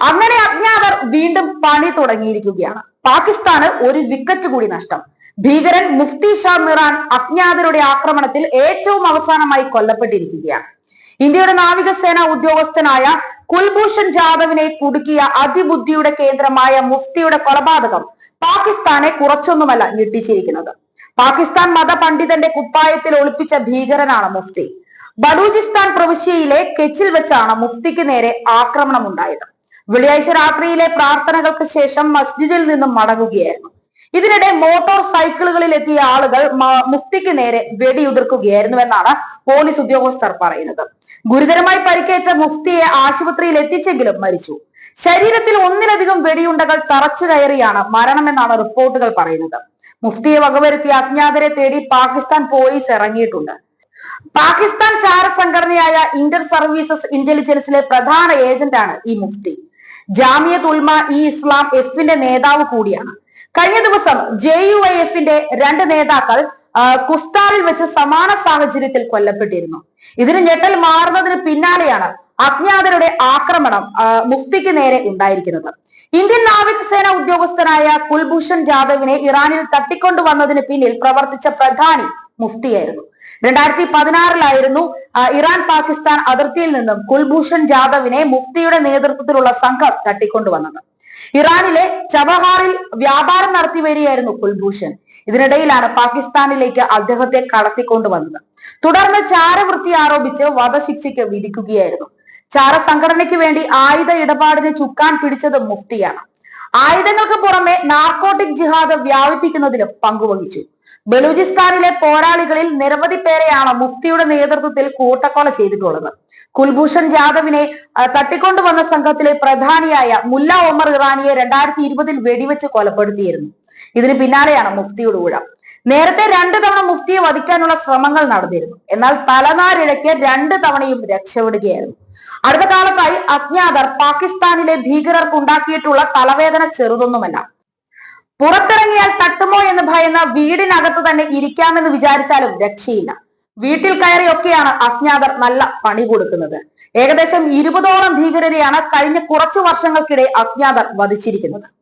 അങ്ങനെ അജ്ഞാതർ വീണ്ടും പണി തുടങ്ങിയിരിക്കുകയാണ്. പാകിസ്ഥാന് ഒരു വിക്കറ്റ് കൂടി നഷ്ടം. ഭീകരൻ മുഫ്തി ഷാ മിറാൻ അജ്ഞാതരുടെ ആക്രമണത്തിൽ ഏറ്റവും അവസാനമായി കൊല്ലപ്പെട്ടിരിക്കുകയാണ്. ഇന്ത്യയുടെ നാവികസേന ഉദ്യോഗസ്ഥനായ കുൽഭൂഷൺ ജാദവിനെ കുടുക്കിയ അതിബുദ്ധിയുടെ കേന്ദ്രമായ മുഫ്തിയുടെ കൊലപാതകം പാകിസ്ഥാനെ കുറച്ചൊന്നുമല്ല ഞെട്ടിച്ചിരിക്കുന്നത്. പാകിസ്ഥാൻ മതപണ്ഡിതന്റെ കുപ്പായത്തിൽ ഒളിപ്പിച്ച ഭീകരനാണ് മുഫ്തി. ബലൂചിസ്ഥാൻ പ്രവിശ്യയിലെ കെച്ചിൽ വെച്ചാണ് മുഫ്തിക്ക് നേരെ ആക്രമണം ഉണ്ടായത് വെള്ളിയാഴ്ച രാത്രിയിലെ പ്രാർത്ഥനകൾക്ക് ശേഷം മസ്ജിദിൽ നിന്നും മടങ്ങുകയായിരുന്നു. ഇതിനിടെ മോട്ടോർ സൈക്കിളുകളിൽ എത്തിയ ആളുകൾ മുഫ്തിക്ക് നേരെ വെടിയുതിർക്കുകയായിരുന്നു എന്നാണ് പോലീസ് ഉദ്യോഗസ്ഥർ പറയുന്നത്. ഗുരുതരമായി പരിക്കേറ്റ മുഫ്തിയെ ആശുപത്രിയിൽ എത്തിച്ചെങ്കിലും മരിച്ചു. ശരീരത്തിൽ ഒന്നിലധികം വെടിയുണ്ടകൾ തറച്ചു കയറിയാണ് മരണമെന്നാണ് റിപ്പോർട്ടുകൾ പറയുന്നത്. മുഫ്തിയെ വകവരുത്തിയ അജ്ഞാതരെ തേടി പാകിസ്ഥാൻ പോലീസ് ഇറങ്ങിയിട്ടുണ്ട്. പാകിസ്ഥാൻ ചാര സംഘടനയായ ഇന്റർ സർവീസസ് ഇന്റലിജൻസിലെ പ്രധാന ഏജന്റാണ് ഈ മുഫ്തി. ജാമിയത്ത് ഉൽമ ഇ ഇസ്ലാം എഫിന്റെ നേതാവ് കൂടിയാണ്. കഴിഞ്ഞ ദിവസം ജെ യു ഐ എഫിന്റെ രണ്ട് നേതാക്കൾ കുസ്താറിൽ വെച്ച് സമാന സാഹചര്യത്തിൽ കൊല്ലപ്പെട്ടിരുന്നു. ഇതിന് ഞെട്ടൽ മാറുന്നതിന് പിന്നാലെയാണ് അജ്ഞാതരുടെ ആക്രമണം മുഫ്തിക്ക് നേരെ ഉണ്ടായിരിക്കുന്നത്. ഇന്ത്യൻ നാവികസേന ഉദ്യോഗസ്ഥനായ കുൽഭൂഷൺ ജാദവിനെ ഇറാനിൽ തട്ടിക്കൊണ്ടുവന്നതിന് പിന്നിൽ പ്രവർത്തിച്ച പ്രധാനി മുഫ്തിയായിരുന്നു. രണ്ടായിരത്തി പതിനാറിലായിരുന്നു ഇറാൻ പാകിസ്ഥാൻ അതിർത്തിയിൽ നിന്നും കുൽഭൂഷൺ ജാദവിനെ മുഫ്തിയുടെ നേതൃത്വത്തിലുള്ള സംഘം തട്ടിക്കൊണ്ടുവന്നത്. ഇറാനിലെ ചബഹാറിൽ വ്യാപാരം നടത്തി വരികയായിരുന്നു കുൽഭൂഷൺ. ഇതിനിടയിലാണ് പാകിസ്ഥാനിലേക്ക് അദ്ദേഹത്തെ കടത്തിക്കൊണ്ടുവന്നത്. തുടർന്ന് ചാരവൃത്തി ആരോപിച്ച് വധശിക്ഷയ്ക്ക് വിധിക്കുകയായിരുന്നു. ചാര സംഘടനയ്ക്ക് വേണ്ടി ആയുധ ഇടപാടിന് ചുക്കാൻ പിടിച്ചത് മുഫ്തിയാണ്. ആയുധങ്ങൾക്ക് പുറമെ നാർക്കോട്ടിക് ജിഹാദ് വ്യാപിപ്പിക്കുന്നതിലും പങ്കുവഹിച്ചു. ബലൂചിസ്ഥാനിലെ പോരാളികളിൽ നിരവധി പേരെയാണ് മുഫ്തിയുടെ നേതൃത്വത്തിൽ കൂട്ടക്കൊല ചെയ്തിട്ടുള്ളത്. കുൽഭൂഷൺ ജാദവിനെ തട്ടിക്കൊണ്ടുവന്ന സംഘത്തിലെ പ്രധാനിയായ മുല്ല ഒമർ ഇറാനിയെ രണ്ടായിരത്തി ഇരുപതിൽ വെടിവെച്ച് കൊലപ്പെടുത്തിയിരുന്നു. ഇതിന് പിന്നാലെയാണ് മുഫ്തിയുടെ ഊഴം. നേരത്തെ രണ്ട് തവണ മുഫ്തിയെ വധിക്കാനുള്ള ശ്രമങ്ങൾ നടന്നിരുന്നു. എന്നാൽ തലനാരിഴയ്ക്ക് രണ്ട് തവണയും രക്ഷപ്പെടുകയായിരുന്നു. അടുത്ത കാലത്തായി അജ്ഞാതർ പാകിസ്ഥാനിലെ ഭീകരർക്ക് ഉണ്ടാക്കിയിട്ടുള്ള തലവേദന ചെറുതൊന്നുമല്ല. പുറത്തിറങ്ങിയാൽ തട്ടുമോ എന്ന് ഭയന്ന വീടിനകത്ത് തന്നെ ഇരിക്കാമെന്ന് വിചാരിച്ചാലും രക്ഷയില്ല. വീട്ടിൽ കയറിയൊക്കെയാണ് അജ്ഞാതർ നല്ല പണി കൊടുക്കുന്നത്. ഏകദേശം ഇരുപതോളം ഭീകരരെയാണ് കഴിഞ്ഞ കുറച്ചു വർഷങ്ങൾക്കിടെ അജ്ഞാതർ വധിച്ചിരിക്കുന്നത്.